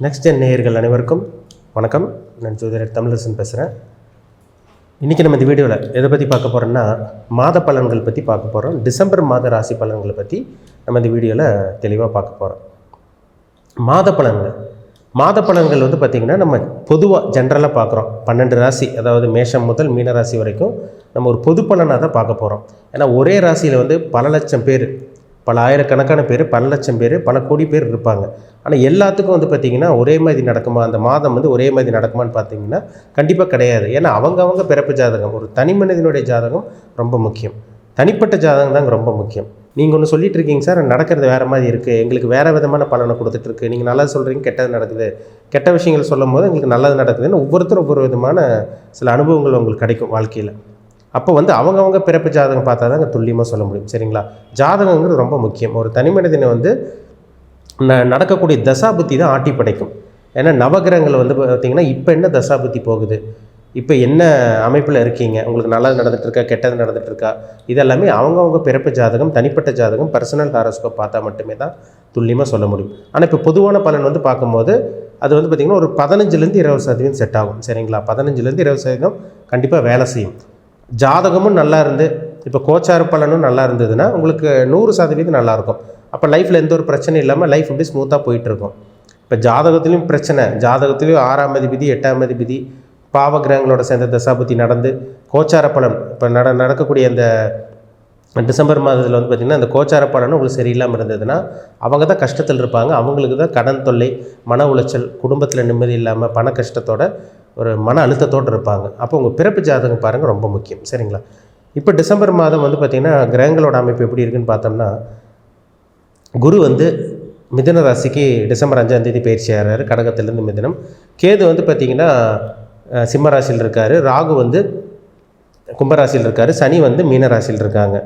Next என் நேயர்கள் அனைவருக்கும் வணக்கம். நான் ஜோதிடர் தமிழரசன் பேசுகிறேன் இன்றைக்கி நம்ம இந்த வீடியோவில் எதை பற்றி பார்க்க போகிறோம்னா மாத பலன்கள் பற்றி பார்க்க போகிறோம் டிசம்பர் மாத ராசி பலன்களை பற்றி நம்ம இந்த வீடியோவில் தெளிவாக பார்க்க போகிறோம் மாத பலன்கள். மாத பலன்கள் வந்து பார்த்திங்கன்னா நம்ம பொதுவாக ஜென்ரலாக பார்க்குறோம். பன்னெண்டு ராசி அதாவது மேஷம் முதல் மீன ராசி வரைக்கும் நம்ம ஒரு பொது பலனாக தான் பார்க்க போகிறோம் ஏன்னா ஒரே ராசியில் வந்து பல லட்சம் பேர் பல ஆயிரக்கணக்கான பேர் பல லட்சம் பேர் பல கோடி பேர் இருப்பாங்க. ஆனால் எல்லாத்துக்கும் வந்து பார்த்திங்கன்னா ஒரே மாதிரி நடக்குமா? அந்த மாதம் வந்து ஒரே மாதிரி நடக்குமான்னு பார்த்தீங்கன்னா கண்டிப்பாக கிடையாது. ஏன்னா அவங்கவங்க பிறப்பு ஜாதகம் ஒரு தனி மனிதனுடைய ஜாதகம் ரொம்ப முக்கியம். தனிப்பட்ட ஜாதகம் தாங்க ரொம்ப முக்கியம். நீங்கள் ஒன்று சொல்லிட்டு இருக்கீங்க சார் நடக்கிறது வேறு மாதிரி இருக்குது எங்களுக்கு வேறு விதமான பலனை கொடுத்துட்ருக்கு நீங்கள் நல்லது சொல்கிறீங்க கெட்டது நடக்குது. கெட்ட விஷயங்கள் சொல்லும் போது எங்களுக்கு நல்லது நடக்குதுன்னு ஒவ்வொருத்தரும் ஒவ்வொரு விதமான சில அனுபவங்கள் உங்களுக்கு கிடைக்கும் வாழ்க்கையில். அப்போ வந்து அவங்கவங்க பிறப்பு ஜாதகம் பார்த்தா தான் துல்லியமாக சொல்ல முடியும். சரிங்களா? ஜாதகங்கிறது ரொம்ப முக்கியம். ஒரு தனி மனிதனை வந்து ந நடக்கக்கூடிய தசாபுத்தி தான் ஆட்டி படைக்கும். ஏன்னா நவகிரகங்கள் வந்து பார்த்திங்கன்னா இப்போ என்ன தசாபுத்தி போகுது? இப்போ என்ன அமைப்பில் இருக்கீங்க? உங்களுக்கு நல்லது நடந்துகிட்ருக்கா கெட்டது நடந்துகிட்ருக்கா இதெல்லாமே அவங்கவுங்க பிறப்பு ஜாதகம் தனிப்பட்ட ஜாதகம் பர்சனல் ஹாரோஸ்கோப் பார்த்தா மட்டுமே தான் துல்லியமாக சொல்ல முடியும். ஆனால் இப்போ பொதுவான பலன் வந்து பார்க்கும்போது அது வந்து பார்த்திங்கன்னா ஒரு பதினஞ்சுலேருந்து இருபது சதவீதம் செட் ஆகும். சரிங்களா? பதினஞ்சுலேருந்து இருபது சதவீதம் கண்டிப்பாக வேலை செய்யும். ஜாதகமும் நல்லா இருந்து இப்போ கோச்சார பலனும் நல்லா இருந்ததுன்னா உங்களுக்கு நூறு சதவீதம் நல்லாயிருக்கும் அப்போ லைஃப்பில் எந்த ஒரு பிரச்சனையும் இல்லாமல் லைஃப் அப்படி ஸ்மூத்தாக போயிட்டுருக்கும் இப்போ ஜாதகத்துலேயும் பிரச்சனை. ஜாதகத்துலேயும் ஆறாம் அதிபதி எட்டாம் அதிபதி பாவகிரகங்களோட சேர்ந்த தசாபதி நடந்து கோச்சார பலன். இப்போ நட நடக்கக்கூடிய அந்த டிசம்பர் மாதத்தில் வந்து பார்த்திங்கன்னா அந்த கோச்சார பலனும் உங்களுக்கு சரியில்லாமல் இருந்ததுன்னா அவங்க தான் கஷ்டத்தில் இருப்பாங்க. அவங்களுக்கு தான் கடன் தொல்லை மன உளைச்சல் குடும்பத்தில் நிம்மதி இல்லாமல் பண கஷ்டத்தோட ஒரு மன அழுத்தத்தோடு இருப்பாங்க. அப்போ உங்கள் பிறப்பு ஜாதகம் பாருங்கள் ரொம்ப முக்கியம். சரிங்களா? இப்போ டிசம்பர் மாதம் வந்து பார்த்திங்கன்னா கிரகங்களோட அமைப்பு எப்படி இருக்குன்னு பார்த்தோம்னா குரு வந்து மிதுன ராசிக்கு டிசம்பர் அஞ்சாம் தேதி பயிற்சி ஆகிறாரு கடகத்திலேருந்து மிதனம். கேது வந்து பார்த்திங்கன்னா சிம்மராசியில் சிம்ம ராசியில் இருக்கார். ராகு வந்து கும்பராசியில் இருக்கார். சனி வந்து மீனராசியில் இருக்காங்க.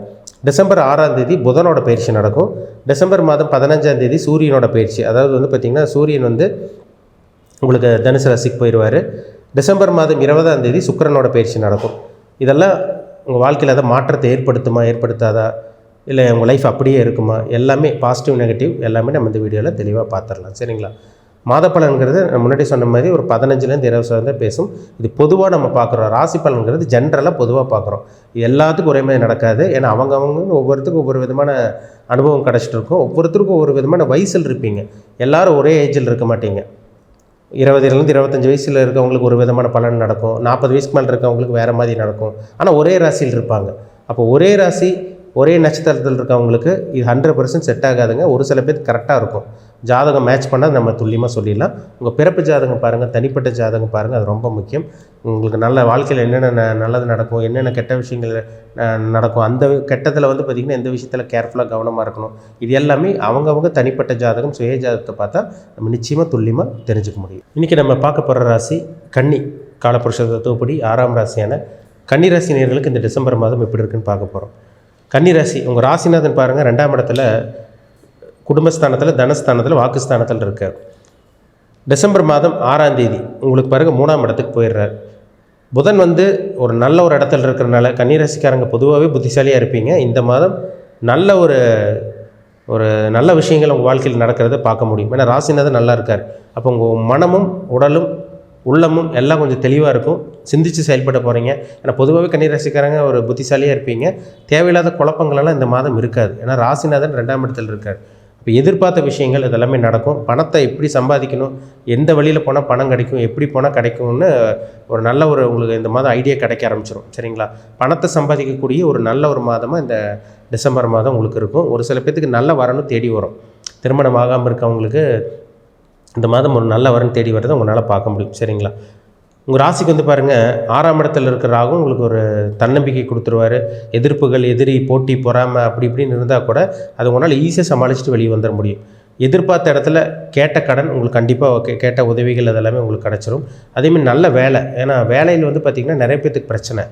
டிசம்பர் ஆறாம் தேதி புதனோட பயிற்சி நடக்கும். டிசம்பர் மாதம் பதினஞ்சாம் தேதி சூரியனோட பயிற்சி. அதாவது வந்து பார்த்திங்கன்னா சூரியன் வந்து உங்களுக்கு தனுசு ராசிக்கு போயிடுவார் டிசம்பர் மாதம் இருபதாம் தேதி சுக்கரனோட பயிற்சி நடக்கும். இதெல்லாம் உங்கள் வாழ்க்கையில் அதை மாற்றத்தை ஏற்படுத்துமா ஏற்படுத்தாதா? இல்லை உங்கள் லைஃப் அப்படியே இருக்குமா? எல்லாமே பாசிட்டிவ் நெகட்டிவ் எல்லாமே நம்ம இந்த வீடியோவில் தெளிவாக பார்த்துடலாம் சரிங்களா? மாத பலன்கிறது நான் முன்னாடி சொன்ன மாதிரி ஒரு பதினஞ்சுலேருந்து இருபது சதவீதம் பேசும். இது பொதுவாக நம்ம பார்க்குறோம் ராசி பலன்கிறது ஜென்ரலாக பொதுவாக பார்க்குறோம் எல்லாத்துக்கும் ஒரே மாதிரி நடக்காது. ஏன்னா அவங்கவுங்க ஒவ்வொருத்தருக்கும் ஒவ்வொரு விதமான அனுபவம் கிடச்சிட்டு இருக்கும். ஒவ்வொருத்தருக்கும் ஒவ்வொரு விதமான வயசில் இருப்பீங்க. எல்லோரும் ஒரே ஏஜில் இருக்க மாட்டீங்க. இருபதுலேருந்து இருபத்தஞ்சி வயசில் இருக்கவங்களுக்கு ஒரு விதமான பலன் நடக்கும். நாற்பது வயசுக்கு மேலே இருக்கவங்களுக்கு வேறு மாதிரி நடக்கும். ஆனால் ஒரே ராசியில் இருப்பாங்க. அப்போ ஒரே ராசி ஒரே நட்சத்திரத்தில் இருக்கவங்களுக்கு இது ஹண்ட்ரட் பர்சன்ட் செட் ஆகாதுங்க. ஒரு சில பேர் கரெக்டாக இருக்கும். ஜாதகம் மேட்ச் பண்ணால் நம்ம துல்லியமாக சொல்லிடலாம். உங்கள் பிறப்பு ஜாதகம் பாருங்கள் தனிப்பட்ட ஜாதகம் பாருங்கள் அது ரொம்ப முக்கியம். உங்களுக்கு நல்ல வாழ்க்கையில் என்னென்ன ந- நல்லது நடக்கும் என்னென்ன கெட்ட விஷயங்கள் நடக்கும் அந்த கெட்டத்தில் வந்து பார்த்திங்கன்னா எந்த விஷயத்தில் கேர்ஃபுல்லாக கவனமாக இருக்கணும். இது எல்லாமே அவங்கவுங்க தனிப்பட்ட ஜாதகம் சுய ஜாதகத்தை பார்த்தா நம்ம நிச்சயமாக துல்லியமாக தெரிஞ்சுக்க முடியும். இன்றைக்கி நம்ம பார்க்க போகிற ராசி கன்னி காலப்புருஷ தத்துவப்படி ஆறாம் ராசியான கன்னி ராசி இந்த டிசம்பர் மாதம் எப்படி இருக்குன்னு பார்க்க போகிறோம் கன்னி ராசி உங்கள் ராசிநாதன் பாருங்கள் ரெண்டாம் இடத்துல குடும்பஸ்தானத்தில் தனஸ்தானத்தில் வாக்குஸ்தானத்தில் இருக்கார். டிசம்பர் மாதம் ஆறாம் தேதி உங்களுக்கு பிறகு மூணாம் இடத்துக்கு போயிடுறார். புதன் வந்து ஒரு நல்ல ஒரு இடத்துல இருக்கிறனால கன்னிராசிக்காரங்க பொதுவாகவே புத்திசாலியாக இருப்பீங்க. இந்த மாதம் நல்ல ஒரு ஒரு நல்ல விஷயங்கள் உங்கள் வாழ்க்கையில் நடக்கிறத பார்க்க முடியும். ஏன்னா ராசிநாதன் நல்லா இருக்கார். அப்போ உங்கள் மனமும் உடலும் உள்ளமும் எல்லாம் கொஞ்சம் தெளிவாக இருக்கும். சிந்திச்சு செயல்பட போகிறீங்க ஏன்னா பொதுவாகவே கன்னிராசிக்காரங்க ஒரு புத்திசாலியாக இருப்பீங்க. தேவையில்லாத குழப்பங்களெல்லாம் இந்த மாதம் இருக்காது. ஏன்னா ராசிநாதன் ரெண்டாம் இடத்துல இருக்கார். இப்போ எதிர்பார்த்த விஷயங்கள் இதெல்லாமே நடக்கும். பணத்தை எப்படி சம்பாதிக்கணும்? எந்த வழியில் போனால் பணம் கிடைக்கும்? எப்படி போனால் கிடைக்கும்னு ஒரு நல்ல ஒரு உங்களுக்கு இந்த மாதம் ஐடியா கிடைக்க ஆரம்பிச்சிடும் சரிங்களா? பணத்தை சம்பாதிக்கக்கூடிய ஒரு நல்ல ஒரு மாதமாக இந்த டிசம்பர் மாதம் உங்களுக்கு இருக்கும். ஒரு சில பேர்த்துக்கு நல்ல வரணும் தேடி வரும். திருமணம் ஆகாமல் இருக்கவங்களுக்கு இந்த மாதம் ஒரு நல்ல வரன் தேடி வரதை உங்களால் பார்க்க முடியும். சரிங்களா? உங்கள் ராசிக்கு வந்து பாருங்கள் ஆறாம் இடத்துல இருக்கிற ராகும் உங்களுக்கு ஒரு தன்னம்பிக்கை கொடுத்துருவாரு. எதிர்ப்புகள் எதிரி போட்டி பொறாமை அப்படி இப்படின்னு இருந்தால் கூட அது உங்களால் ஈஸியாக சமாளிச்சுட்டு வெளியே வந்துட முடியும். எதிர்பார்த்த இடத்துல கேட்ட கடன் உங்களுக்கு கண்டிப்பாக கே கேட்ட உதவிகள் அதெல்லாமே உங்களுக்கு கிடச்சிரும். அதேமாதிரி நல்ல வேலை ஏன்னா வேலையில் வந்து பார்த்திங்கன்னா நிறைய பேர்த்துக்கு பிரச்சனை.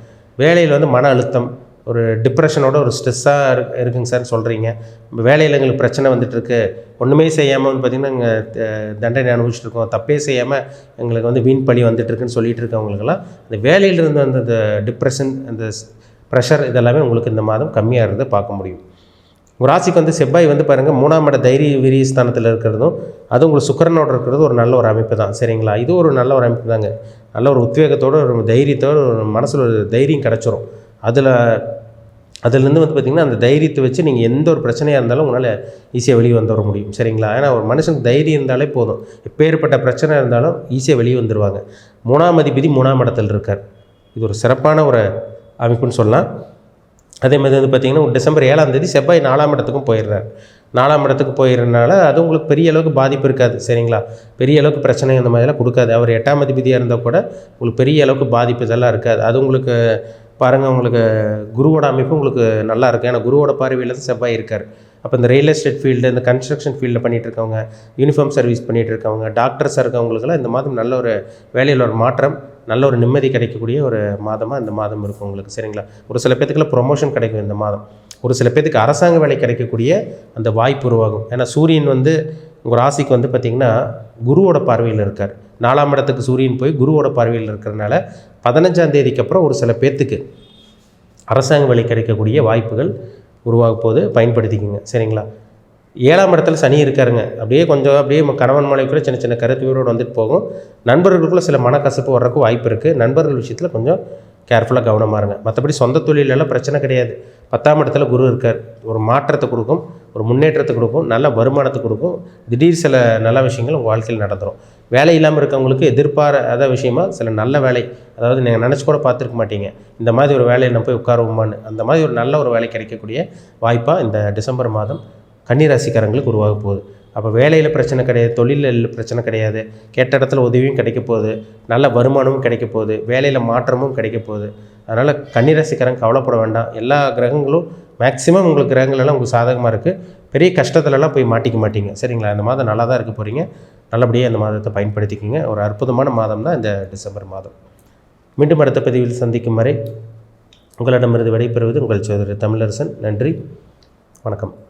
வேலையில் வந்து மன அழுத்தம் ஒரு டிப்ரெஷனோட ஒரு ஸ்ட்ரெஸ்ஸாக இரு இருக்குங்க சார் சொல்கிறீங்க வேலையில் எங்களுக்கு பிரச்சனை வந்துட்டுருக்கு. ஒன்றுமே செய்யாமல் வந்து பார்த்திங்கன்னா நாங்கள் தண்டனை அனுபவிச்சுட்டு இருக்கோம் தப்பே செய்யாமல் எங்களுக்கு வந்து வீண் பழி வந்துட்டுருக்குன்னு சொல்லிட்டு இருக்கவங்களுக்கெல்லாம் அந்த வேலையிலிருந்து அந்த டிப்ரெஷன் அந்த ப்ரெஷர் இதெல்லாமே உங்களுக்கு இந்த மாதம் கம்மியாக இருந்ததை பார்க்க முடியும். உங்கள் ராசிக்கு வந்து செவ்வாய் வந்து பாருங்கள் மூணாம் இட தைரிய விரிய ஸ்தானத்தில் இருக்கிறதும் அது உங்களுக்கு சுக்கரனோட இருக்கிறது ஒரு நல்ல ஒரு அமைப்பு தான் சரிங்களா? இது ஒரு நல்ல ஒரு அமைப்பு தாங்க. நல்ல ஒரு உத்வேகத்தோடு ஒரு தைரியத்தோடு ஒரு மனசில் ஒரு தைரியம் கிடச்சிரும். அதில் அதுலேருந்து வந்து பார்த்திங்கன்னா அந்த தைரியத்தை வச்சு நீங்கள் எந்த ஒரு பிரச்சனையாக இருந்தாலும் உங்களால் ஈஸியாக வெளியே வந்து வர முடியும். சரிங்களா? ஏன்னா ஒரு மனுஷனுக்கு தைரியம் இருந்தாலே போதும். எப்பேற்பட்ட பிரச்சனை இருந்தாலும் ஈஸியாக வெளியே வந்துடுவாங்க மூணாம் அதிபதி மூணாம் இடத்துல இருக்கார். இது ஒரு சிறப்பான ஒரு அமைப்புன்னு சொல்லலாம். அதே மாதிரி வந்து பார்த்திங்கன்னா டிசம்பர் ஏழாம் தேதி செவ்வாய் நாலாம் இடத்துக்கும் போயிடுறார். நாலாம் இடத்துக்கு போயிடுறதுனால அது உங்களுக்கு பெரிய அளவுக்கு பாதிப்பு இருக்காது. சரிங்களா? பெரிய அளவுக்கு பிரச்சனை அந்த மாதிரிலாம் கொடுக்காது. அவர் எட்டாம் அதிபதியாக இருந்தால் கூட உங்களுக்கு பெரிய அளவுக்கு பாதிப்பு இதெல்லாம் இருக்காது. அது உங்களுக்கு பாருங்கள் உங்களுக்கு குருவோட அமைப்பு உங்களுக்கு நல்லா இருக்கும் ஏன்னா குருவோட பார்வையில் தான் செவ்வாய் இருக்கார். அப்போ இந்த ரியல் எஸ்டேட் ஃபீல்டு இந்த கன்ஸ்ட்ரக்ஷன் ஃபீல்டில் பண்ணிகிட்டு இருக்கவங்க யூனிஃபார்ம் சர்வீஸ் பண்ணிகிட்டு இருக்கவங்க டாக்டர்ஸாக இருக்கவங்களுக்கெல்லாம் இந்த மாதம் நல்ல ஒரு வேலையில் ஒரு மாற்றம் நல்ல ஒரு நிம்மதி கிடைக்கக்கூடிய ஒரு மாதமாக இந்த மாதம் இருக்கும் உங்களுக்கு. சரிங்களா? ஒரு சில பேத்துக்குலாம் ப்ரொமோஷன் கிடைக்கும் இந்த மாதம். ஒரு சில பேத்துக்கு அரசாங்க வேலை கிடைக்கக்கூடிய அந்த வாய்ப்பு உருவாகும். ஏன்னா சூரியன் வந்து உங்கள் ராசிக்கு வந்து பார்த்திங்கன்னா குருவோட பார்வையில் இருக்கார். நாலாம் இடத்துக்கு சூரியன் போய் குருவோட பார்வையில் இருக்கிறனால பதினஞ்சாம் தேதிக்கு அப்புறம் ஒரு சில பேர்த்துக்கு அரசாங்க வேலை கிடைக்கக்கூடிய வாய்ப்புகள் உருவாக போது பயன்படுத்திக்கோங்க. சரிங்களா? ஏழாம் இடத்துல சனி இருக்காருங்க. அப்படியே கொஞ்சம் அப்படியே கணவன் மனைவிக்குள்ள சின்ன சின்ன கருத்துவோடு வந்துட்டு போகும். நண்பர்களுக்குள்ளே சில மனக்கசப்பு வர்றதுக்கு வாய்ப்பு இருக்குது நண்பர்கள் விஷயத்தில் கொஞ்சம் கேர்ஃபுல்லாக கவனமாக இருங்க. மற்றபடி சொந்த தொழிலெல்லாம் பிரச்சனை கிடையாது. பத்தாம் இடத்துல குரு இருக்கார். ஒரு மாற்றத்தை கொடுக்கும். ஒரு முன்னேற்றத்தை கொடுக்கும் நல்ல வருமானத்தை கொடுக்கும். திடீர் சில நல்ல விஷயங்கள் உங்கள் வாழ்க்கையில் நடந்துடும் வேலை இல்லாமல் இருக்கவங்களுக்கு எதிர்பாராத விஷயமா சில நல்ல வேலை அதாவது நீங்கள் நினச்சி கூட பார்த்துருக்க மாட்டீங்க. இந்த மாதிரி ஒரு வேலையை நம்ம போய் உட்காருவோமான்னு அந்த மாதிரி ஒரு நல்ல ஒரு வேலை கிடைக்கக்கூடிய வாய்ப்பாக இந்த டிசம்பர் மாதம் கன்னிராசிக்காரங்களுக்கு உருவாக போகுது. அப்போ வேலையில் பிரச்சனை கிடையாது தொழிலில் பிரச்சனை கிடையாது கேட்ட இடத்துல உதவியும் கிடைக்க போகுது நல்ல வருமானமும் கிடைக்க போகுது வேலையில் மாற்றமும் கிடைக்க போகுது. அதனால் கன்னிராசிக்காரன் கவலைப்பட வேண்டாம். எல்லா கிரகங்களும் மேக்ஸிமம் உங்களுக்கு கிரகங்கள் உங்களுக்கு சாதகமாக இருக்குது பெரிய கஷ்டத்துலலாம் போய் மாட்டிக்க மாட்டீங்க. சரிங்களா? இந்த மாதம் நல்லா தான் இருக்க போகிறீங்க நல்லபடியாக இந்த மாதத்தை பயன்படுத்திக்கிங்க. ஒரு அற்புதமான மாதம் தான் இந்த டிசம்பர் மாதம். மீண்டும் அடுத்த பதிவில் சந்திக்கும் வரை உங்களிடமிருந்து விடைபெறுவது உங்கள் சோதரர் தமிழரசன். நன்றி. வணக்கம்.